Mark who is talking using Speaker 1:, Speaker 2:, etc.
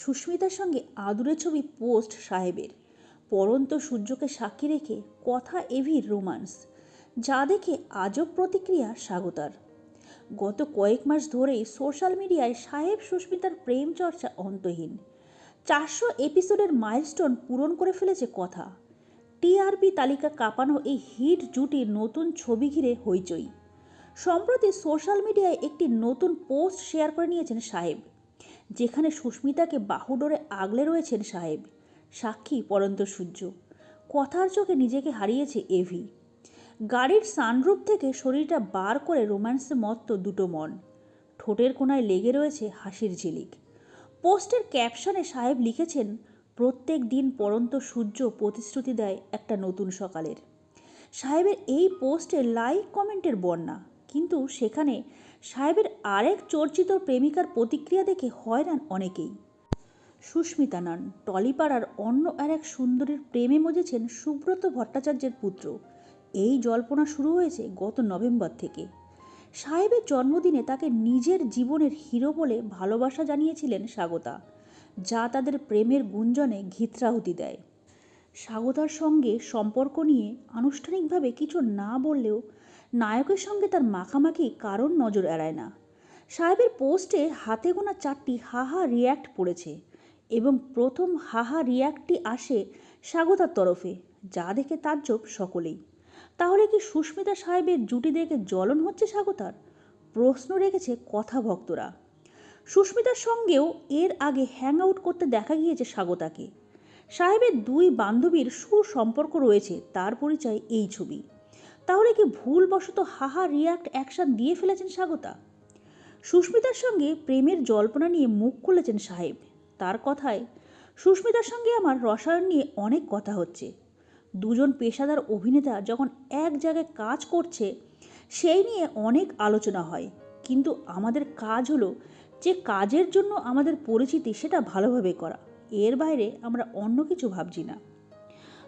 Speaker 1: সুস্মিতার সঙ্গে আদুরে ছবি পোস্ট সাহেবের। পরন্ত সূর্যকে সাক্ষী রেখে কথা এভির রোমান্স, যা দেখে আজব প্রতিক্রিয়া স্বাগতার গত কয়েক মাস ধরেই সোশ্যাল মিডিয়ায় সাহেব সুস্মিতার প্রেম চর্চা অন্তহীন। চারশো এপিসোডের মাইলস্টোন পূরণ করে ফেলেছে কথা। টিআরপি তালিকা কাঁপানো এই হিট জুটির নতুন ছবি ঘিরে হইচই। সম্প্রতি সোশ্যাল মিডিয়ায় একটি নতুন পোস্ট শেয়ার করে নিয়েছেন সাহেব। যেখানে সুস্মিতাকে বাহুডোরে আগলে রয়েছেন সাহেব। সাক্ষী পরন্ত সূর্য। কথার চোখে নিজেকে হারিয়েছে এভি। গাড়ির সানরূপ থেকে শরীরটা বার করে রোম্যান্সে মত্ত দুটো মন। ঠোঁটের কোনায় লেগে রয়েছে হাসির ঝিলিক। পোস্টের ক্যাপশনে সাহেব লিখেছেন, প্রত্যেক দিন পরন্ত সূর্য প্রতিশ্রুতি দেয় একটা নতুন সকালের। সাহেবের এই পোস্টে লাইক কমেন্টের বন্যা। কিন্তু সেখানে সাহেবের আরেক চর্চিত প্রেমিকার প্রতিক্রিয়া দেখে হয়রান অনেকেই। সুস্মিতা নন, টলিপাড়ার অন্য আর এক সুন্দরীর প্রেমে মজেছেন সুব্রত ভট্টাচার্যের পুত্র। এই জল্পনা শুরু হয়েছে গত নভেম্বর থেকে। সাহেবের জন্মদিনে তাকে নিজের জীবনের হিরো বলে ভালোবাসা জানিয়েছিলেন স্বাগতা, যা তাদের প্রেমের গুঞ্জনে ঘিত্রাহুতি দেয়। স্বাগতার সঙ্গে সম্পর্ক নিয়ে আনুষ্ঠানিকভাবে কিছু না বললেও নায়কের সঙ্গে তার মাখামাখি কারণ নজর এড়ায় না। সাহেবের পোস্টে হাতে গোনা চারটি হাহা রিয়্যাক্ট পড়েছে এবং প্রথম হাহা রিয়্যাক্টটি আসে স্বাগতার তরফে, যা দেখে তাজ্জব সকলেই। তাহলে কি সুস্মিতা সাহেবের জুটি দেখে জ্বলন হচ্ছে স্বাগতার? প্রশ্ন রেখেছে কথা ভক্তরা। সুস্মিতার সঙ্গেও এর আগে হ্যাং আউট করতে দেখা গিয়েছে স্বাগতাকে। সাহেবের দুই বান্ধবীর সুসম্পর্ক রয়েছে, তার পরিচয় এই ছবি। তাহলে কি ভুলবশত হাহা রিয়াক্ট অ্যাকশন দিয়ে ফেলেছেন স্বাগতা? সুস্মিতার সঙ্গে প্রেমের জল্পনা নিয়ে মুখ খুলেছেন সাহেব। তার কথায়, সুস্মিতার সঙ্গে আমার রসায়ন নিয়ে অনেক কথা হচ্ছে। দুজন পেশাদার অভিনেতা যখন এক জায়গায় কাজ করছে, সেই নিয়ে অনেক আলোচনা হয়। কিন্তু আমাদের কাজ হলো যে কাজের জন্য আমাদের পরিচিতি সেটা ভালোভাবে করা। এর বাইরে আমরা অন্য কিছু ভাবছি না।